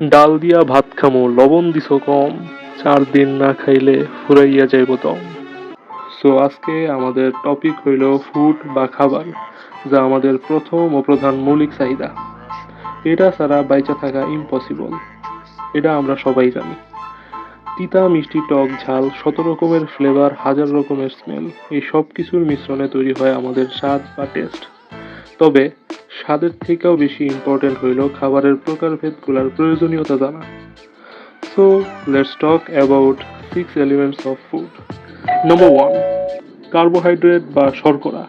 ডাল দিয়া ভাত খামো, লবণ দিছ কম, চার দিন না খাইলে ফুরাইয়া যাইব দম। সো আজকে আমাদের টপিক হইল ফুড বা খাবার, যা আমাদের প্রথম ও প্রধান মৌলিক চাহিদা। এটা ছাড়া বাইচা থাকা ইম্পসিবল এটা আমরা সবাই জানি। তিতা, মিষ্টি, টক, ঝাল শত রকমের ফ্লেভার হাজার রকমের স্মেল এই সব কিছুর মিশ্রণে তৈরি হয় আমাদের স্বাদ বা টেস্ট তবে স্বাদের থেকেও বেশি ইম্পর্টেন্ট হইল খাবারের প্রকারভেদগুলোর প্রয়োজনীয়তা জানা। So let's talk about six elements of food number one carbohydrate বা শর্করা,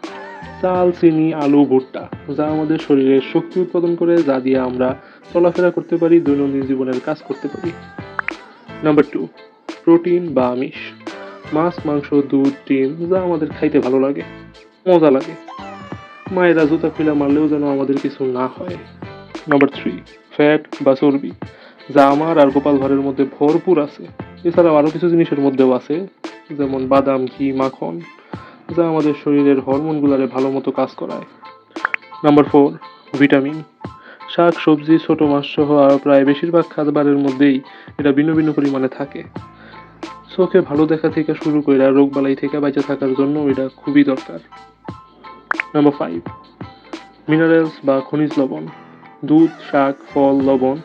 চাল, চিনি, আলু, ভুট্টা, যা আমাদের শরীরে শক্তি উৎপাদন করে, যা দিয়ে আমরা চলাফেরা করতে পারি, দৈনন্দিন জীবনের কাজ করতে পারি। নাম্বার টু প্রোটিন বা আমিষ, মাছ, মাংস, দুধ, ডিম, যা আমাদের খাইতে ভালো লাগে, মজা লাগে। মায়েরা জুতা খুলে মারলেও যেন আমাদের কিছু না হয়। নাম্বার থ্রি ফ্যাট বা চর্বি। যা আমার আর গোপাল ভাঁড়ের মধ্যে ভরপুর আছে। এছাড়াও আরও কিছু জিনিসের মধ্যেও আছে, যেমন বাদাম, ঘি, মাখন, যা আমাদের শরীরের হরমোনগুলারে ভালো মতো কাজ করায়। নাম্বার ফোর ভিটামিন শাক, সবজি, ছোটো মাছ সহ আর প্রায় বেশিরভাগ খাবারের মধ্যেই এটা ভিন্ন ভিন্ন পরিমাণে থাকে। চোখে ভালো দেখা থেকে শুরু করে রোগবালাই থেকে বেঁচে থাকার জন্য এটা খুবই দরকার। নাম্বার ফাইভ মিনারেলস বা খনিজ লবণ। দুধ, শাক, ফল, লবণ,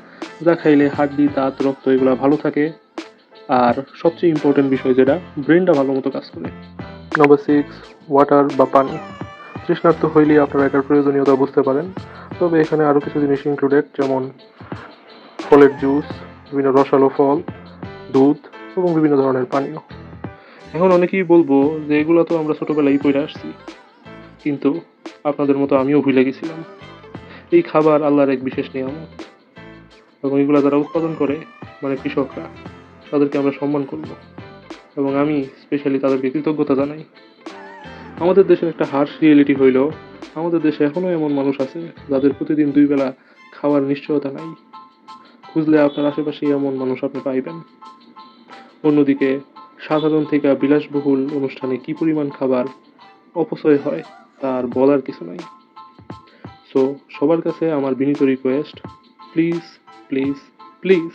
যা খাইলে হাড্ডি, দাঁত, রক্ত এগুলো ভালো থাকে। আর সবচেয়ে ইম্পর্টেন্ট বিষয় যেটা ব্রেনটা ভালো মতো কাজ করে। নাম্বার সিক্স ওয়াটার বা পানি। তৃষ্ণার্ত হইলেই আপনারা এটার প্রয়োজনীয়তা বুঝতে পারেন। তবে এখানে আরও কিছু জিনিস ইনক্লুডেড যেমন ফলের জুস বিভিন্ন রসালো ফল, দুধ এবং বিভিন্ন ধরনের পানীয়। এখন অনেকেই বলব যে এগুলো তো আমরা ছোটোবেলায় পড়ে আসছি। কিন্তু আপনাদের মতো আমিও ভুলে গেছিলাম। এই খাবার আল্লাহর এক বিশেষ নিয়ামত। এবং এগুলো যারা উৎপাদন করে মানে কৃষকরা, তাদেরকে আমরা সম্মান করব। এবং আমি স্পেশালি তাদেরকে কৃতজ্ঞতা জানাই। আমাদের দেশের একটা হার্শ রিয়েলিটি হইল, আমাদের দেশে এখনও এমন মানুষ আছে, যাদের প্রতিদিন দুই বেলা খাওয়ার নিশ্চয়তা নাই। খুঁজলে আপনার আশেপাশে এমন মানুষ আপনি পাইবেন। অন্যদিকে, সাধারণ থেকে বিলাসবহুল অনুষ্ঠানে কি পরিমাণ খাবার অপচয় হয় তার বলার কিছু নাই। সো সবার কাছে আমার বিনীত রিকোয়েস্ট প্লিজ প্লিজ প্লিজ